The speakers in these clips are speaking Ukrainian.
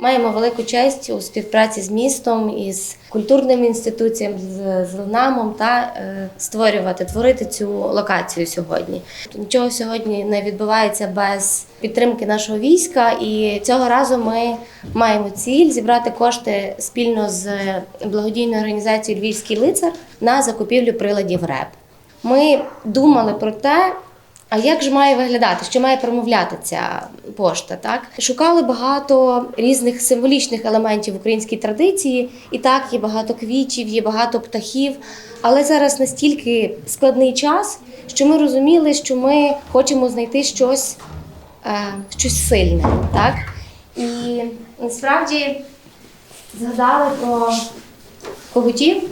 Маємо велику честь у співпраці з містом і з культурними інституціями, з, з ЛНАМом та е, створювати, творити цю локацію сьогодні. Нічого сьогодні не відбувається без підтримки нашого війська, і цього разу ми маємо ціль зібрати кошти спільно з благодійною організацією Львівський лицар на закупівлю приладів РЕП. Ми думали про те, а як же має виглядати, що має промовляти ця пошта? Так шукали багато різних символічних елементів в українській традиції, і так є багато квітів, є багато птахів. Але зараз настільки складний час, що ми розуміли, що ми хочемо знайти щось, е, щось сильне, так? І насправді згадали про когутів,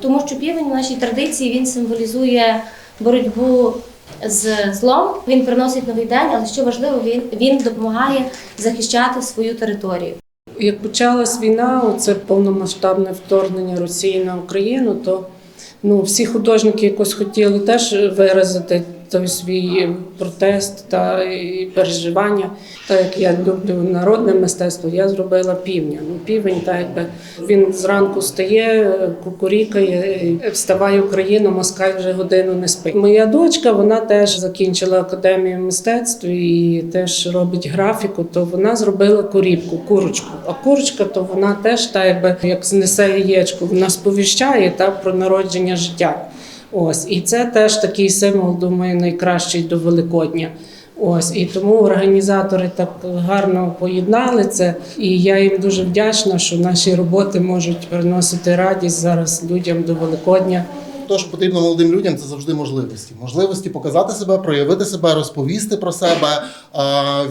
тому що півень в нашій традиції він символізує боротьбу з злом. Він приносить новий день, але що важливо, він, він допомагає захищати свою територію. Як почалась війна, це повномасштабне вторгнення Росії на Україну, то ну, всі художники якось хотіли теж виразити той свій протест та і переживання. Так як я люблю народне мистецтво, я зробила півня. Ну, півень, так якби він зранку стає, кукурікає, і вставай Україна, москаль вже годину не спить. Моя дочка, вона теж закінчила академію мистецтв і теж робить графіку, то вона зробила корівку, курочку. А курочка, то вона теж так якби як знесе яєчко, вона сповіщає та про народження життя. Ось і це теж такий символ, думаю, найкращий до Великодня. Ось і тому організатори так гарно поєднали це. І я їм дуже вдячна, що наші роботи можуть приносити радість зараз людям до Великодня. То, що потрібно молодим людям, це завжди можливості. Можливості показати себе, проявити себе, розповісти про себе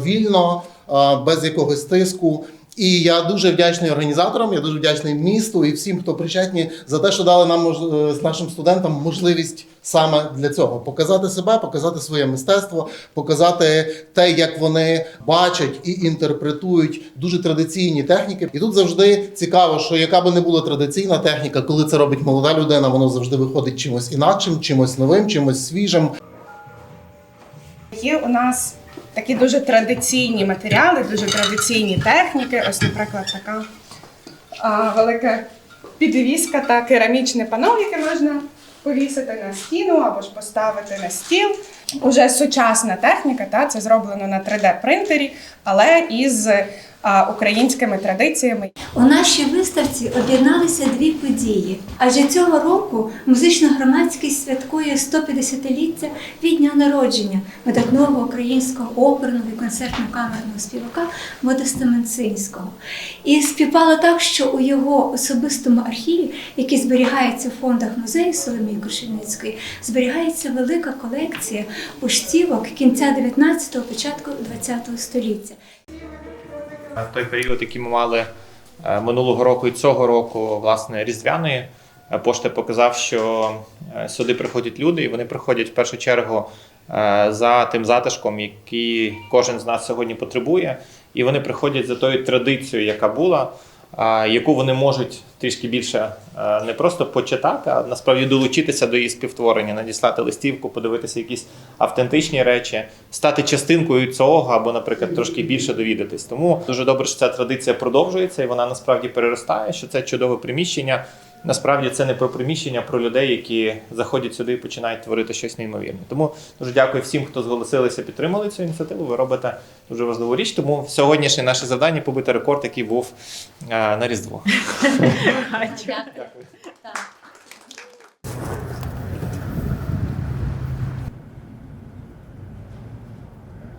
вільно, без якогось тиску. І я дуже вдячний організаторам, я дуже вдячний місту і всім, хто причетні за те, що дали нам е, з нашим студентам можливість саме для цього показати себе, показати своє мистецтво, показати те, як вони бачать і інтерпретують дуже традиційні техніки. І тут завжди цікаво, що яка би не була традиційна техніка, коли це робить молода людина, воно завжди виходить чимось інакшим, чимось новим, чимось свіжим. Є у нас такі дуже традиційні матеріали, дуже традиційні техніки. Ось, наприклад, така а, велика підвіска та керамічне панно, яке можна повісити на стіну або ж поставити на стіл. Уже сучасна техніка, та, це зроблено на 3D-принтері, але із а, українськими традиціями. У нашій виставці об'єдналися дві події. Адже цього року музична громадськість святкує 150-ліття від дня народження видатного українського оперного і концертно-камерного співака Модеста Менцинського. І співпало так, що у його особистому архіві, який зберігається в фондах музею Соломії Крушельницької, зберігається велика колекція поштівок кінця 19-го, початку 20-го століття. той період, який ми мали е, минулого року і цього року, власне, різдвяної е, пошти показав, що е, сюди приходять люди, і вони приходять в першу чергу за тим затишком, який кожен з нас сьогодні потребує, і вони приходять за тою традицією, яка була. Яку вони можуть трішки більше е, не просто почитати, а насправді долучитися до її співтворення, надіслати листівку, подивитися якісь автентичні речі, стати частинкою цього або, наприклад, трошки більше довідатись. Тому дуже добре, що ця традиція продовжується і вона насправді переростає. Що це чудове приміщення. Насправді це не про приміщення, а про людей, які заходять сюди і починають творити щось неймовірне. Тому дуже дякую всім, хто зголосилися, підтримали цю ініціативу. Ви робите дуже важливу річ. Тому сьогоднішнє наше завдання побити рекорд, який був е, на Різдво. Дякую. Дякую.